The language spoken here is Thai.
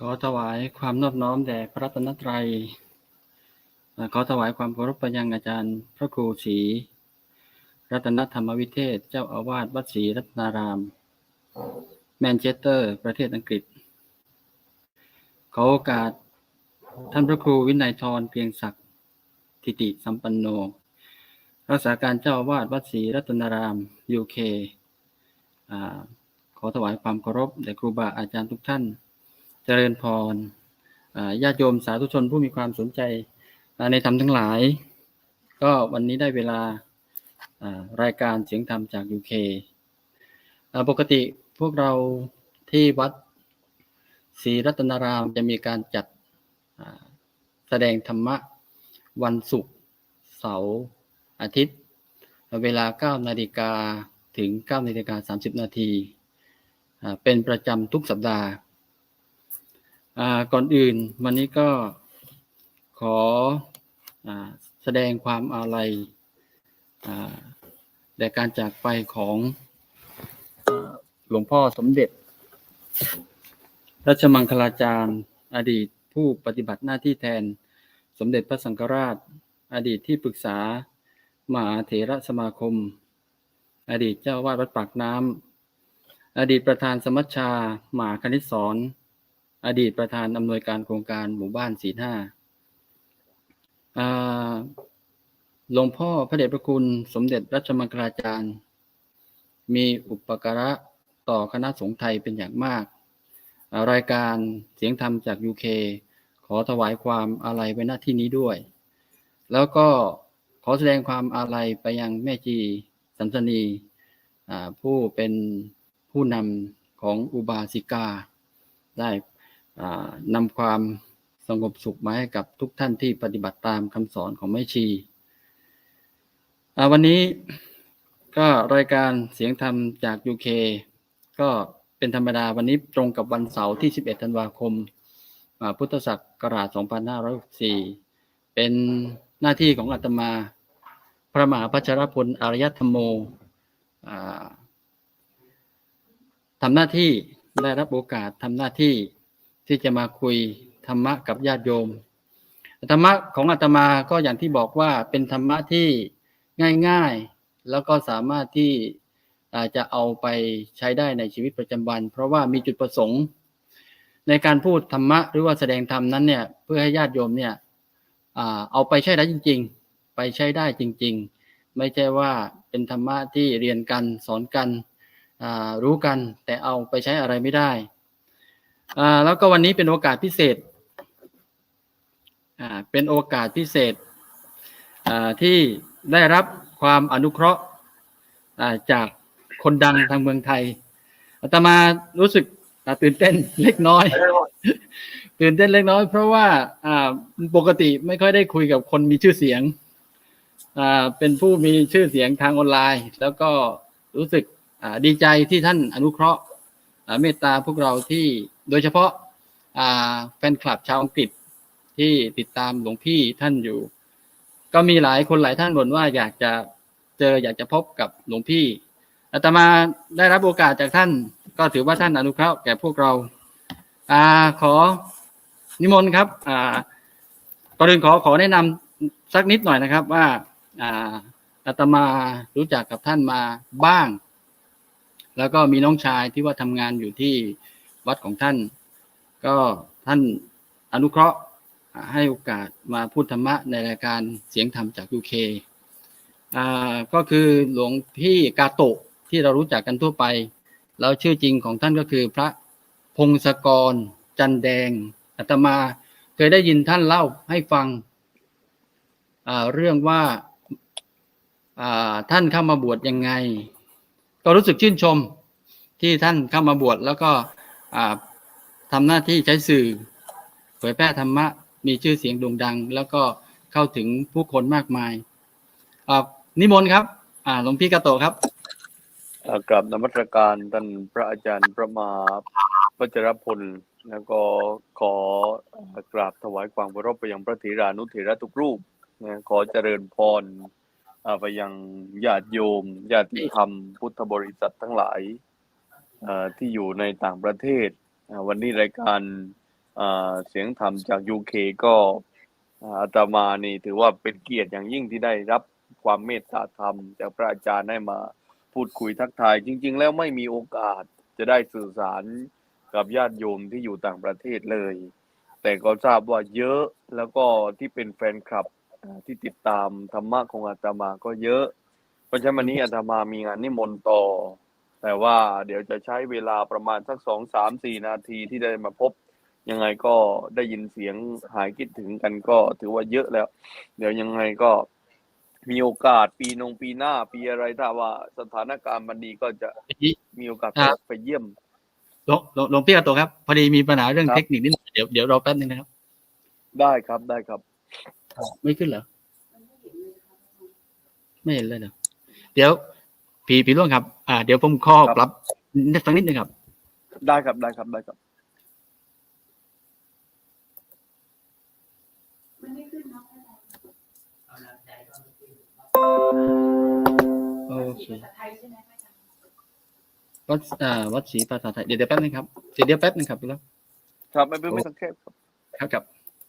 ขอถวายความนอบน้อมแด่พระรัตนตรัย ขอถวายความเคารพไปยังอาจารย์ พระครูศรีรัตนธรรมวิเทศ เจ้าอาวาสวัดศรีรัตนาราม แมนเชสเตอร์ ประเทศอังกฤษ ขอโอกาสท่านพระครูวินัยทรเพียงศักดิ์ทิติสัมปันโน รักษาการเจ้าอาวาสวัดศรีรัตนารามยูเคขอถวายความเคารพแด่ครูบาอาจารย์ทุกท่าน เจริญพรญาติโยมสาธุชนผู้มีความสนใจในธรรมทั้งหลาย ก็วันนี้ได้เวลารายการเสียงธรรมจากยูเคปกติพวกเราที่วัดศรีรัตนารามจะมีการจัดแสดงธรรมะวันศุกร์เสาร์อาทิตย์ เวลา 9 นาฬิกาถึง 9 นาฬิกา 30 นาที เป็นประจำทุกสัปดาห์ ก่อนอื่นวันนี้ก็ขออแสดงความอาลัยแด่การจากไปของหลวงพ่อสมเด็จ รัชมังคลาจารย์อดีตผู้ปฏิบัติหน้าที่แทนสมเด็จพระสังฆราช อดีตที่ปรึกษามหาเถระสมาคม อดีตเจ้าวาดวัดปากน้ำอดีตประธานสมัชชามหาคณิตสอน อดีตประธานอำนวยการโครงการหมู่บ้านสีห้าหลวงพ่อพระเดชพระคุณสมเด็จรัชมังคลาจารย์ มีอุปการะต่อคณะสงฆ์ไทยเป็นอย่างมาก รายการเสียงธรรมจากยูเคขอถวายความอาลัยไว้หน้าที่นี้ด้วย แล้วก็ขอแสดงความอาลัยไปยังแม่จีสันสนีผู้เป็นผู้นำของอุบาสิกาได้ นำความสงบสุขมาให้กับทุกท่านที่ปฏิบัติตามคำสอนของแม่ชีวันนี้ก็รายการเสียงธรรมจาก UK ก็เป็นธรรมดาวันนี้ตรงกับวันเสาร์ที่ 11 ธันวาคมาพุทธศักราช 2564 เป็นหน้าที่ของอาตมา พระมหาพัชรพลอารยธรรมโมอ่าทำหน้าที่ได้รับโอกาสทำหน้าที่ ที่จะมาคุยธรรมะกับญาติโยมธรรมะของอาตมาก็อย่างที่บอกว่าเป็นธรรมะที่ง่ายๆ แล้วก็สามารถที่จะเอาไปใช้ได้ในชีวิตประจำวัน เพราะว่ามีจุดประสงค์ ในการพูดธรรมะหรือว่าแสดงธรรมนั้นเนี่ยเพื่อให้ญาติโยมเนี่ยเอาไปใช้ได้จริง ๆ ไปใช้ได้จริง ๆ ไม่ใช่ว่าเป็นธรรมะที่เรียนกันสอนกันรู้กัน แต่เอาไปใช้อะไรไม่ได้ อ่าแล้วก็วันนี้เป็นโอกาสพิเศษอ่าเป็นโอกาสพิเศษอ่าที่ได้รับความอนุเคราะห์อ่าจากคนดังทางเมืองไทยอาตมารู้สึกตื่นเต้นเล็กน้อย ตื่นเต้นเล็กน้อย เพราะว่าอ่าปกติไม่ค่อยได้คุยกับคนมีชื่อเสียงอ่าเป็นผู้มีชื่อเสียงทางออนไลน์ แล้วก็รู้สึกดีใจที่ท่านอนุเคราะห์ เมตตาพวกเราที่โดยเฉพาะาแฟนคลับชาวอังกฤษที่ติดตามหลวงพี่ท่านอยู่ ก็มีหลายคนหลายท่านบ่นว่าอยากจะเจออยากจะพบกับหลวงพี่อาตมาได้รับโอกาสจากท่าน ก็ถือว่าท่านอนุเคราะห์แก่พวกเราอาขอนิมนต์ครับอ่าก่อนอื่นขอขอแนะนำสักนิดหน่อยนะครับว่าอ่าอาตมารู้จักกับท่านมาบ้าง แล้วก็มีน้องชายที่ว่าทำงานอยู่ที่วัดของท่าน ก็ท่านอนุเคราะห์ให้โอกาสมาพูดธรรมะในรายการเสียงธรรมจากยูเคก็คือหลวงพี่กาโตะที่เรารู้จักกันทั่วไป แล้วชื่อจริงของท่านก็คือพระพงศกร จันแดงอาตมาเคยได้ยินท่านเล่าให้ฟังเรื่องว่าท่านเข้ามาบวชยังไง ก็รู้สึกชื่นชมที่ท่านเข้ามาบวชแล้วก็อ่าทำหน้าที่ใช้สื่อเผยแพร่ธรรมะ มีชื่อเสียงโด่งดัง แล้วก็เข้าถึงผู้คนมากมายนิมนต์ครับหลวงพี่กาโตครับกราบนมัสการท่านพระอาจารย์พระมหาวัชรพลแล้วก็ขอกราบถวายความเคารพไปยังพระเถรานุเถระทุกรูปนะขอเจริญพร ไปยังญาติโยมญาติธรรมพุทธบริษัททั้งหลายที่อยู่ในต่างประเทศ วันนี้รายการเสียงธรรมจากยูเคก็อาตมานี่ถือว่าเป็นเกียรติอย่างยิ่งที่ได้รับความเมตตาธรรม จากพระอาจารย์ได้มาพูดคุยทักทาย จริง ๆ แล้วไม่มีโอกาสจะได้สื่อสารกับญาติโยมที่อยู่ต่างประเทศเลย แต่ก็ทราบว่าเยอะแล้วก็ที่เป็นแฟนคลับ ที่ติดตามธรรมะของอาตมาก็เยอะ เพราะฉะนั้นวันนี้อาตมามีงานนิมนต์ต่อ แต่ว่าเดี๋ยวจะใช้เวลาประมาณสักสองสามสี่นาทีที่ได้มาพบ ยังไงก็ได้ยินเสียงหายคิดถึงกันก็ถือว่าเยอะแล้ว เดี๋ยวยังไงก็มีโอกาสปีนงปีหน้า ปีอะไรถ้าว่าสถานการณ์มันดีก็จะมีโอกาสครับไปเยี่ยมหลวงหลวงหลวงพี่อาโตครับ พอดีมีปัญหาเรื่องครับเทคนิคนิดหน่อยเดี๋ยวเดี๋ยวรอแป๊บนึงนะครับ ได้ครับได้ครับ ไม่ขึ้นเหรอ ไม่เห็นเลยเหรอ เดี๋ยวพี่พี่ล่วงครับ อ่า เดี๋ยวผมข้อครับปรับนิดสักนิดนึงครับ ได้ครับ ได้ครับ ได้ครับโอเควัดอ่าวัดศรีภาษาไทย เดี๋ยวเดี๋ยวแป๊บนึงครับ เดี๋ยวเดี๋ยวแป๊บนึงครับพี่ล่วงครับไม่เป็นไม่ต้องแคบครับ ครับครับ